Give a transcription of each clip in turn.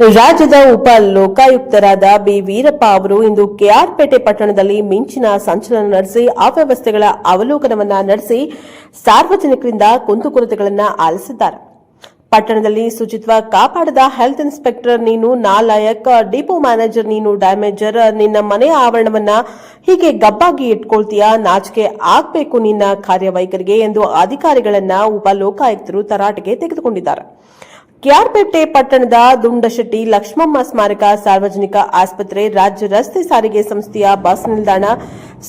ರಾಜ್ಯದ ಉಪ ಲೋಕಾಯುಕ್ತರಾದ ಬಿ. ವೀರಪ್ಪ ಅವರು ಇಂದು ಕೆಆರ್ಪೇಟೆ ಪಟ್ಟಣದಲ್ಲಿ ಮಿಂಚಿನ ಸಂಚಲನ ನಡೆಸಿ, ಅವ್ಯವಸ್ಥೆಗಳ ಅವಲೋಕನವನ್ನ ನಡೆಸಿ, ಸಾರ್ವಜನಿಕರಿಂದ ಕುಂದುಕೊರತೆಗಳನ್ನು ಆಲಿಸಿದ್ದಾರೆ. ಪಟ್ಟಣದಲ್ಲಿ ಶುಚಿತ್ವ ಕಾಪಾಡದ ಹೆಲ್ತ್ ಇನ್ಸ್ಪೆಕ್ಟರ್ ನೀನು ನಾಲಾಯಕ್, ಡಿಪೋ ಮ್ಯಾನೇಜರ್ ನೀನು ಡ್ಯಾಮೇಜರ್, ನಿನ್ನ ಮನೆಯ ಆವರಣವನ್ನ ಹೀಗೆ ಗಬ್ಬಾಗಿ ಇಟ್ಕೊಳ್ತೀಯ, ನಾಚಿಕೆ ಆಗ್ಬೇಕು ನಿನ್ನ ಕಾರ್ಯವೈಖರಿಗೆ ಎಂದು ಅಧಿಕಾರಿಗಳನ್ನ ಉಪ ಲೋಕಾಯುಕ್ತರು ತರಾಟೆಗೆ ತೆಗೆದುಕೊಂಡಿದ್ದಾರೆ. ಕೆಆರ್ಪೇಟೆ ಪಟ್ಟಣದ ದುಂಡಶೆಟ್ಟಿ ಲಕ್ಷ್ಮಮ್ಮ ಸ್ಮಾರಕ ಸಾರ್ವಜನಿಕ ಆಸ್ಪತ್ರೆ ರಾಜ್ಯ ರಸ್ತೆ ಸಾರಿಗೆ ಸಂಸ್ಥೆಯ ಬಸ್ ನಿಲ್ದಾಣ,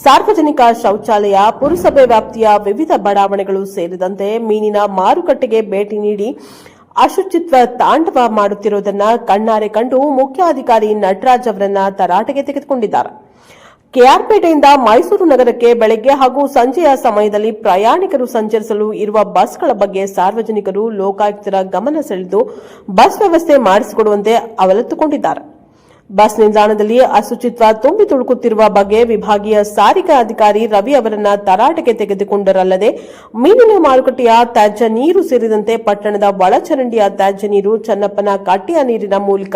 ಸಾರ್ವಜನಿಕ ಶೌಚಾಲಯ, ಪುರಸಭೆ ವ್ಯಾಪ್ತಿಯ ವಿವಿಧ ಬಡಾವಣೆಗಳು ಸೇರಿದಂತೆ ಮೀನಿನ ಮಾರುಕಟ್ಟೆಗೆ ಭೇಟಿ ನೀಡಿ ಅಶುಚಿತ್ವ ತಾಂಡವ ಮಾಡುತ್ತಿರುವುದನ್ನು ಕಣ್ಣಾರೆ ಕಂಡು ಮುಖ್ಯಾಧಿಕಾರಿ ನಟರಾಜ್ ಅವರನ್ನ ತರಾಟೆಗೆ ತೆಗೆದುಕೊಂಡಿದ್ದಾರೆ. ಕೆಆರ್ಪೇಟೆಯಿಂದ ಮೈಸೂರು ನಗರಕ್ಕೆ ಬೆಳಗ್ಗೆ ಹಾಗೂ ಸಂಜೆಯ ಸಮಯದಲ್ಲಿ ಪ್ರಯಾಣಿಕರು ಸಂಚರಿಸಲು ಇರುವ ಬಸ್ಗಳ ಬಗ್ಗೆ ಸಾರ್ವಜನಿಕರು ಲೋಕಾಯುಕ್ತರ ಗಮನ ಸೆಳೆದು ಬಸ್ ವ್ಯವಸ್ಥೆ ಮಾಡಿಸಿಕೊಡುವಂತೆ ಅವಲತ್ತುಕೊಂಡಿದ್ದಾರೆ. ಬಸ್ ನಿಲ್ದಾಣದಲ್ಲಿ ಅಸುಚಿತ್ವ ತುಂಬಿ ತುಳುಕುತ್ತಿರುವ ಬಗ್ಗೆ ವಿಭಾಗೀಯ ಸಾರಿಗೆ ಅಧಿಕಾರಿ ರವಿ ಅವರನ್ನ ತರಾಟೆಗೆ ತೆಗೆದುಕೊಂಡರಲ್ಲದೆ, ಮೀನಿನ ಮಾರುಕಟ್ಟೆಯ ತ್ಯಾಜ್ಯ ನೀರು ಸೇರಿದಂತೆ ಪಟ್ಟಣದ ಒಳಚರಂಡಿಯ ತ್ಯಾಜ್ಯ ನೀರು ಚನ್ನಪ್ಪನ ಕಟ್ಟೆಯ ನೀರಿನ ಮೂಲಕ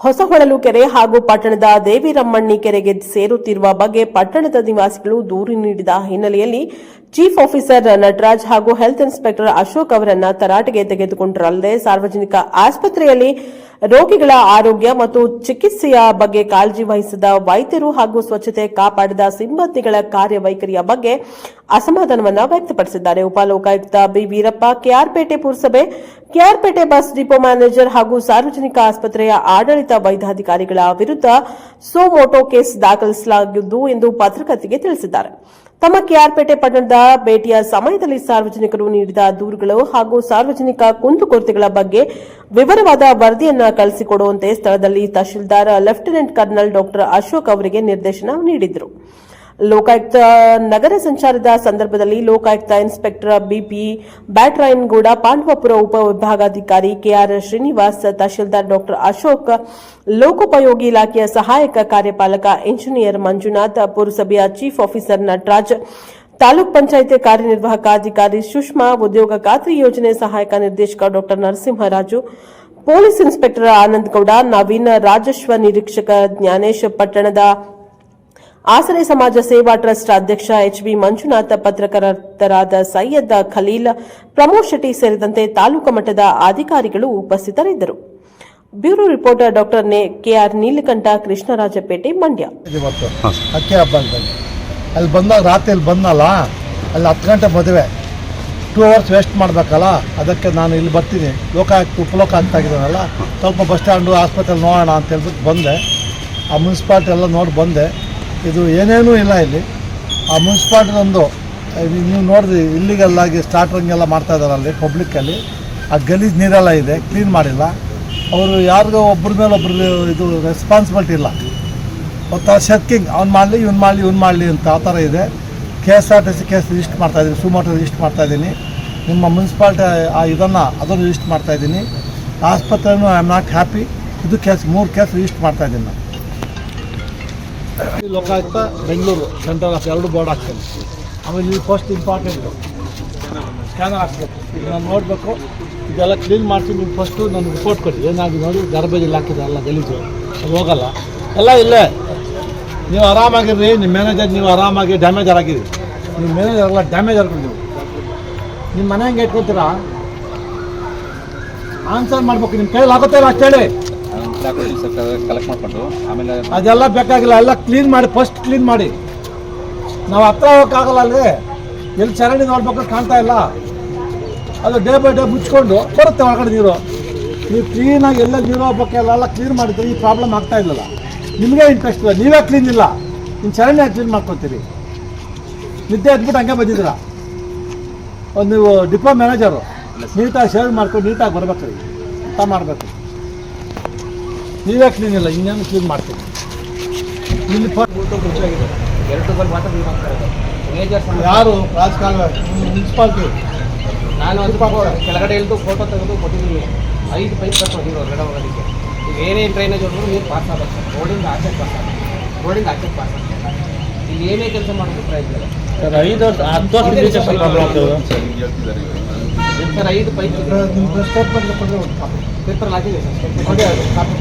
ಹೊಸಹೊಳಲು ಕೆರೆ ಹಾಗೂ ಪಟ್ಟಣದ ದೇವಿರಮ್ಮಣ್ಣಿ ಕೆರೆಗೆ ಸೇರುತ್ತಿರುವ ಬಗ್ಗೆ ಪಟ್ಟಣದ ನಿವಾಸಿಗಳು ದೂರು ನೀಡಿದ ಹಿನ್ನೆಲೆಯಲ್ಲಿ ಚೀಫ್ ಆಫೀಸರ್ ನಟರಾಜ್ ಹಾಗೂ ಹೆಲ್ತ್ ಇನ್ಸ್ಪೆಕ್ಟರ್ ಅಶೋಕ್ ಅವರನ್ನ ತರಾಟೆಗೆ ತೆಗೆದುಕೊಂಡರಲ್ಲದೆ ಸಾರ್ವಜನಿಕ ಆಸ್ಪತ್ರೆಯಲ್ಲಿ ರೋಗಿಗಳ ಆರೋಗ್ಯ ಮತ್ತು ಚಿಕಿತ್ಸೆಯ ಬಗ್ಗೆ ಕಾಳಜಿ ವಹಿಸಿದ ವೈದ್ಯರು ಹಾಗೂ ಸ್ವಚ್ಛತೆ ಕಾಪಾಡಿದ ಸಿಬ್ಬಂದಿಗಳ ಕಾರ್ಯವೈಖರಿಯ ಬಗ್ಗೆ ಅಸಮಾಧಾನವನ್ನ ವ್ಯಕ್ತಪಡಿಸಿದ್ದಾರೆ. ಉಪಲೋಕಾಯುಕ್ತ ಬಿ. ವೀರಪ್ಪ, ಕೆಆರ್ಪೇಟೆ ಪುರಸಭೆ, ಕೆಆರ್ಪೇಟೆ ಬಸ್ ಡಿಪೋ ಮ್ಯಾನೇಜರ್ ಹಾಗೂ ಸಾರ್ವಜನಿಕ ಆಸ್ಪತ್ರೆಯ ಆಡಳಿತ ವೈದ್ಯಾಧಿಕಾರಿಗಳ ವಿರುದ್ಧ ಸೋಮೋಟೋ ಕೇಸ್ ದಾಖಲಿಸಲಾಗಿದ್ದು ಎಂದು ಪತ್ರಕರ್ತೆಗೆ ತಿಳಿಸಿದ್ದಾರೆ. ತಮ್ಮ ಕೆಆರ್ಪೇಟೆ ಪಟ್ಟಣದ ಭೇಟಿಯ ಸಮಯದಲ್ಲಿ ಸಾರ್ವಜನಿಕರು ನೀಡಿದ ದೂರುಗಳು ಹಾಗೂ ಸಾರ್ವಜನಿಕ ಕುಂದುಕೊರತೆಗಳ ಬಗ್ಗೆ ವಿವರವಾದ ವರದಿಯನ್ನ ಕಳಿಸಿಕೊಡುವಂತೆ ಸ್ಥಳದಲ್ಲಿ tahsildar, lieutenant colonel doctor Ashok ಅವರಿಗೆ ನಿರ್ದೇಶನ ನೀಡಿದರು. ಲೋಕಾಯುಕ್ತ ನಗರ ಸಂಚಾರದ ಸಂದರ್ಭದಲ್ಲಿ ಲೋಕಾಯುಕ್ತ ಇನ್ಸ್ಪೆಕ್ಟರ್ ಬಿಪಿ ಬ್ಯಾಟ್ರಾಯನ್ಗೌಡ, ಪಾಂಡವಪುರ ಉಪವಿಭಾಗಾಧಿಕಾರಿ ಕೆಆರ್ ಶ್ರೀನಿವಾಸ್, ತಹಶೀಲ್ದಾರ್ ಡಾಕ್ಟರ್ ಅಶೋಕ್, ಲೋಕೋಪಯೋಗಿ ಇಲಾಖೆಯ ಸಹಾಯಕ ಕಾರ್ಯಪಾಲಕ ಇಂಜಿನಿಯರ್ ಮಂಜುನಾಥ್, ಪುರಸಭೆಯ ಚೀಫ್ ಆಫೀಸರ್ ನಟರಾಜ್ ತಾಲೂಕ್ ಪಂಚಾಯಿತಿ ಕಾರ್ಯನಿರ್ವಾಹಕ ಅಧಿಕಾರಿ ಸುಷ್ಮಾ ಉದ್ಯೋಗ ಖಾತ್ರಿ ಯೋಜನೆ ಸಹಾಯಕ ನಿರ್ದೇಶಕ doctor Narasimharaju, police inspector Anand Gowda Naveen ರಾಜಸ್ವ ನಿರೀಕ್ಷಕ ಜ್ಞಾನೇಶ್ ಪಟ್ಟಣದ ಆಸರೆ ಸಮಾಜ ಸೇವಾ ಟ್ರಸ್ಟ್ ಅಧ್ಯಕ್ಷ ಎಚ್ ಬಿ ಮಂಜುನಾಥ, ಪತ್ರಕರ್ತರಾದ ಸೈಯದ್ ಖಲೀಲ್, ಪ್ರಮೋದ್ ಶೆಟ್ಟಿ ಸೇರಿದಂತೆ ತಾಲೂಕು ಮಟ್ಟದ ಅಧಿಕಾರಿಗಳು ಉಪಸ್ಥಿತರಿದ್ದರು. Bureau reporter doctor KR Neelakantha, Krishnarajapete, Mandya. ಅಲ್ಲಿ ಬಂದಾಗ ರಾತ್ರಿ ಅಲ್ಲಿ ಬಂದಲ್ಲ ಅಲ್ಲಿ ಹತ್ತು ಗಂಟೆ ಮದುವೆ. ಟೂ ಅವರ್ಸ್ ವೇಸ್ಟ್ ಮಾಡಬೇಕಲ್ಲ, ಅದಕ್ಕೆ ನಾನು ಇಲ್ಲಿ ಬರ್ತೀನಿ. ಲೋಕ ಉಪಲೋಕ ಆಗ್ತಾಯಿದ್ದಾನಲ್ಲ ಸ್ವಲ್ಪ ಬಸ್ ಸ್ಟ್ಯಾಂಡು ಆಸ್ಪತ್ರೆ ನೋಡೋಣ ಅಂತ ಹೇಳ್ಬಿಟ್ಟು ಬಂದೆ. ಆ ಮುನ್ಸಿಪಾಲ್ಟಿ ಎಲ್ಲ ನೋಡಿ ಬಂದೆ. ಇದು ಏನೇನೂ ಇಲ್ಲ ಇಲ್ಲಿ. ಆ ಮುನ್ಸಿಪಾಲ್ಟಿನೊಂದು ನೀವು ನೋಡಿದ್ರಿ ಇಲ್ಲಿಗೆಲ್ಲಾಗಿ ಸ್ಟಾರ್ಟ್ರಿಂಗೆಲ್ಲ ಮಾಡ್ತಾ ಇದ್ದಾರೆ ಅಲ್ಲಿ ಪಬ್ಲಿಕ್ಕಲ್ಲಿ ಆ ಗಲೀಜು ನೀರೆಲ್ಲ ಇದೆ ಕ್ಲೀನ್ ಮಾಡಿಲ್ಲ. ಅವರು ಯಾರಿಗೋ ಒಬ್ಬರ ಮೇಲೆ ಒಬ್ಬರು ಇದು ರೆಸ್ಪಾನ್ಸಿಬಿಲಿಟಿ ಇಲ್ಲ. ಒಂಥರ ಶಕ್ಕಿಂಗ್ ಅವ್ನು ಮಾಡಲಿ, ಇವ್ನು ಮಾಡಲಿ ಇವ್ನು ಮಾಡಲಿ ಅಂತ ಆ ಥರ ಇದೆ. K S R T C case register ಮಾಡ್ತಾಯಿದ್ದೀನಿ ಸುಮೋಟೋ ರಿಜಿಸ್ಟ್ ಮಾಡ್ತಾಯಿದ್ದೀನಿ ನಿಮ್ಮ ಮುನ್ಸಿಪಾಲ್ಟಿ ಆ ಇದನ್ನು ಅದನ್ನು ರಿಜಿಸ್ಟ್ ಮಾಡ್ತಾಯಿದ್ದೀನಿ ಆಸ್ಪತ್ರೆನೂ ಐ ಆಮ್ ನಾಟ್ ಹ್ಯಾಪಿ ಇದು ಕೇಸ್ ಮೂರು ಕೇಸ್ ರಿಜಿಸ್ಟ್ ಮಾಡ್ತಾಯಿದ್ದೀನಿ ನಾನು. ಲೋಕಾಯುಕ್ತ ಬೆಂಗಳೂರು ಸೆಂಟ್ರಲ್ ಆಫ್ ಎರಡು ಬೋರ್ಡ್ ಹಾಕ್ತೀನಿ ಆಮೇಲೆ ಇಲ್ಲಿ ಫಸ್ಟ್ ಇಂಪಾರ್ಟೆಂಟು ಸ್ಕ್ಯಾನರ್ ಹಾಕ್ಬೇಕು. ಈಗ ನಾನು ನೋಡಬೇಕು. ಇದೆಲ್ಲ ಕ್ಲೀನ್ ಮಾಡ್ತೀನಿ ನೀವು ಫಸ್ಟು ನಾನು ರಿಪೋರ್ಟ್ ಕೊಡಿ. ಏನಾಗಿದೆ ನೋಡಿ ಗರ್ಬೇಜ್ ಹಾಕಿದೆ, ಎಲ್ಲ ಗಲೀಜು. ಅದು ಹೋಗಲ್ಲ. ಎಲ್ಲ ಇಲ್ಲೇ. ನೀವು ಆರಾಮಾಗಿರ್ರಿ, ನಿಮ್ಮ ಮ್ಯಾನೇಜರ್ ನೀವು ಆರಾಮಾಗಿ ಡ್ಯಾಮೇಜರ್ ಆಗಿರಿ ನಿಮ್ಮ ಮ್ಯಾನೇಜರ್ ಎಲ್ಲ ಡ್ಯಾಮೇಜ್ ನೀವು ನಿಮ್ಮ ಮನೆ ಹಂಗೆ ಇಟ್ಕೊತೀರಾ ಆನ್ಸರ್ ಮಾಡ್ಬೇಕು ನಿಮ್ಮ ಕೈಯಲ್ಲಿ ಆಗುತ್ತೆ ಹೇಳಿ ಕಲೆಕ್ಟ್ ಆಮೇಲೆ ಅದೆಲ್ಲ ಬೇಕಾಗಿಲ್ಲ, ಎಲ್ಲ ಕ್ಲೀನ್ ಮಾಡಿ ಫಸ್ಟ್ ಕ್ಲೀನ್ ಮಾಡಿ. ನಾವು ಹತ್ರ ಹೋಗೋಕ್ಕಾಗಲ್ಲ ಅಲ್ಲಿ ಎಲ್ಲಿ ಚರಂಡಿ ನೋಡ್ಬೇಕು ಕಾಣ್ತಾ ಇಲ್ಲ. ಅದು ಡೇ ಬೈ ಡೇ ಮುಚ್ಕೊಂಡು ಬರುತ್ತೆ ಒಳಗಡೆ ನೀರು. ನೀವು ಕ್ಲೀನಾಗಿ ಎಲ್ಲ ನೀರು ಹೋಗ್ಬೇಕು, ಎಲ್ಲ ಕ್ಲೀನ್ ಮಾಡಿದ್ರೆ ಈ ಪ್ರಾಬ್ಲಮ್ ಆಗ್ತಾ ಇಲ್ಲಲ್ಲ. ನಿಮಗೆ ಇಂಟ್ರೆಸ್ಟ್ ಇಲ್ಲ, ನೀವೇ ಕ್ಲೀನ್ ಇಲ್ಲ. ಇನ್ನು ಚರಂಡಿ ಕ್ಲೀನ್ ಮಾಡ್ಕೊತೀರಿ. ನಿದ್ದೆ ಎದ್ಬಿಟ್ಟು ಹಂಗೆ ಬಂದಿದ್ದೀರ? ಒಂದು ನೀವು ಡಿಪೋ ಮ್ಯಾನೇಜರು ನೀಟಾಗಿ ಶೇರ್ ಮಾಡ್ಕೊಂಡು ನೀಟಾಗಿ ಬರ್ಬೇಕು ರೀ. ಊಟ ಮಾಡಬೇಕು. ನೀವೇ ಕ್ಲೀನ್ ಇಲ್ಲ, ಇನ್ನೇನು ಕ್ಲೀನ್ ಮಾಡ್ತೀವಿ ಇಲ್ಲಿ ಯಾರು? ರಾಜಕಾಲ ಮುನ್ಸಿಪಾಲ್ಟಿ. ನಾನು ಕೆಳಗಡೆ ಇಳಿದು ಫೋಟೋ ತೆಗೆದು ಕೊಟ್ಟಿದ್ದೀನಿ. ಐದು ಪೈಪ್ ಕಟ್ ಹೋಗಿರೋ ಹೊರಗಡೆ ಹೋಗೋದಕ್ಕೆ ಏನೇ ಡ್ರೈನೇಜ್ ಹೊಡೆದ್ರು ನೀರು ಪಾಸ್ ಆಗುತ್ತೆ ರೋಡಿಂದ ಆಚೆ ಪಾಸ್ ಆಗುತ್ತೆ ರೋಡಿಂದ ಆಚೆ ಪಾಸ್ ಆಗುತ್ತೆ ಇಲ್ಲಿ ಏನೇ ಕೆಲಸ ಮಾಡೋದು ಪ್ರಯತ್ನ ಸರ್ ಐದು ವರ್ಷ ಹತ್ತು ವರ್ಷ ಸರ್ ಐದು ಪೈಪ್ ಸ್ಟೇಟ್ಮೆಂಟ್ ಕೊಟ್ಟರೆ ಒಂದು ಕಾಪಿ ಪೇಪರ್ ಹಾಕಿದೆ ಸರ್ ಕಾಪಿ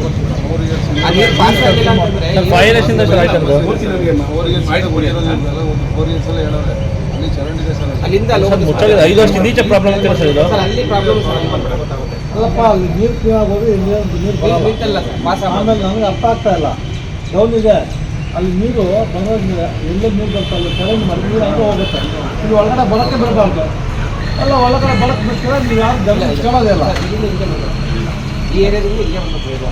ನೀರು ಪಾಸ್ ಆಗಿಲ್ಲ ಅಂತಂದ್ರೆ ಸರ್, ಸರ್. ಅಲ್ಲಿಂದ ಸರ್ ಐದು ವರ್ಷ ಈಚೆ ಪ್ರಾಬ್ಲಮ್ ಸರ್ ಸರ್ ಅಲ್ಲಿ ಪ್ರಾಬ್ಲಮ್ ಸರ್ ಅಲ್ಲಿ ಬಂದ್ರೆ ಗೊತ್ತಾಗುತ್ತೆ ಅಲ್ಲಪ್ಪ ಅಲ್ಲಿ ನೀರು ಕ್ಲೀನ್ ಆಗೋದು ಇಲ್ಲಿ ನೀರು ನೀರು ಬರಲ್ಲ ಆಮೇಲೆ ನನಗೆ ಅರ್ಥ ಆಗ್ತಾ ಇಲ್ಲ ಡೌನ್ ಇದೆ ಅಲ್ಲಿ ನೀರು ಬರೋದಿಲ್ಲ ಎಲ್ಲೇ ನೀರು ಬರ್ತಾ ಅಲ್ಲಿ ಕೆಳಗೆ ಮರ ನೀರು ಹಂಗೆ ಹೋಗುತ್ತೆ ಇಲ್ಲಿ ಒಳಗಡೆ ಬರೋಕ್ಕೆ ಬರಬಾರ್ದು ಅಲ್ಲ ಒಳಗಡೆ ಬರಕ್ಕೆ ಬಿಟ್ಟರೆ ನೀವು ಯಾರು ಗಮನ ಕೇಳೋದೇ ಇಲ್ಲ ಈ ಏರಿಯಾದಿಂದ ಹಿಂಗೆ.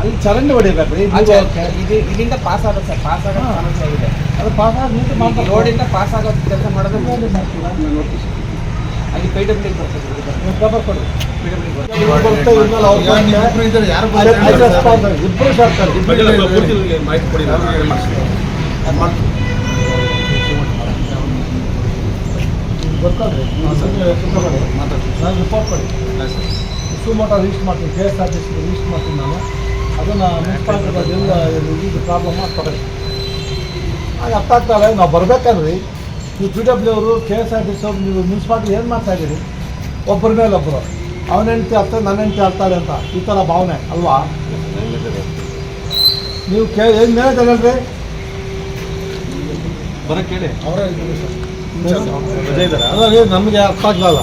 ಅಲ್ಲಿ ಚರಂಡಿ ಹೊಡಿಬೇಕು ರೀ ಆ ನೀರು ಚ- ಹೋಗಕ್ಕೆ. ಇದು ಇಲ್ಲಿಂದ ಪಾಸ್ ಆಗುತ್ತೆ ಸರ್ ಪಾಸ್ ಆಗೋ. ಸಮಸ್ಯೆ ಆಗಿದೆ ಅದು ಪಾಸ್ ಆಗಿ ಮಾಡ್ತಾರೆ ರೋಡಿಂದ ಪಾಸ್ ಆಗೋದು ಕೆಲಸ ಮಾಡೋದು ಪೈ ಡಬ್ಲ್ಯೂ ಕೈ. ನಾನು ರಿಪೋರ್ಟ್ ಕೊಡಿ. ಸುಮೋಟ ರಿಜಿಸ್ಟ್ ಮಾಡ್ತೀನಿ. K S R T C register ಮಾಡ್ತೀನಿ ನಾನು. ಅದನ್ನು ಮುನ್ಸಿಪಾಲ್ಟಿ ಪ್ರಾಬ್ಲಮ್ ಕೊಡಿ ಅದು ಅರ್ಥ ಆಗ್ತಾಯಿಲ್ಲ ನಾವು ಬರ್ಬೇಕಾದ್ರಿ ನೀವು ಪಿ ಡಬ್ಲ್ಯೂ ಅವರು K S R T C ಅವರು ನೀವು ಮುನ್ಸಿಪಾಲ್ಟಿ ಏನು ಮಾಡ್ತಾ ಇದ್ದೀರಿ? ಒಬ್ಬರ ಮೇಲೆ ಒಬ್ಬರು ಅವನ ಹೆಂಡತಿ ಅರ್ಥ ನನ್ನ ಹೆಂಡತಿ ಅರ್ತಾಳೆ ಅಂತ. ಈ ಥರ ಭಾವನೆ ಅಲ್ವಾ? ನೀವು ಕೇ ಏನು ಮೇಲೆ ಹೇಳ್ರಿ ಅಲ್ಲ ಅದೇ ನಮಗೆ ಅರ್ಥ ಆಗಲ್ಲ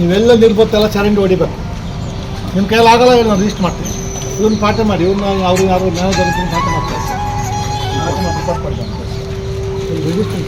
ನೀವೆಲ್ಲ ನಿರ್ಬತ್ತೆಲ್ಲ ಚರಂಡಿ ಹೊಡಿಬೇಕು. ನಿಮ್ಮ ಕೈಯಲ್ಲಿ ಆಗಲ್ಲ ಹೇಳಿ ನಾನು ರಿಜಿಸ್ಟ್ ಮಾಡ್ತೀನಿ. ಇವ್ರನ್ನ ಪಾಠ ಮಾಡಿ ಇವ್ರನ್ನ ಅವ್ರು ಯಾರು ಮ್ಯಾನೇಜರ್ ಪಾಠ ಮಾಡ್ತಾರೆ. ರಿಜಿಸ್ಟರ್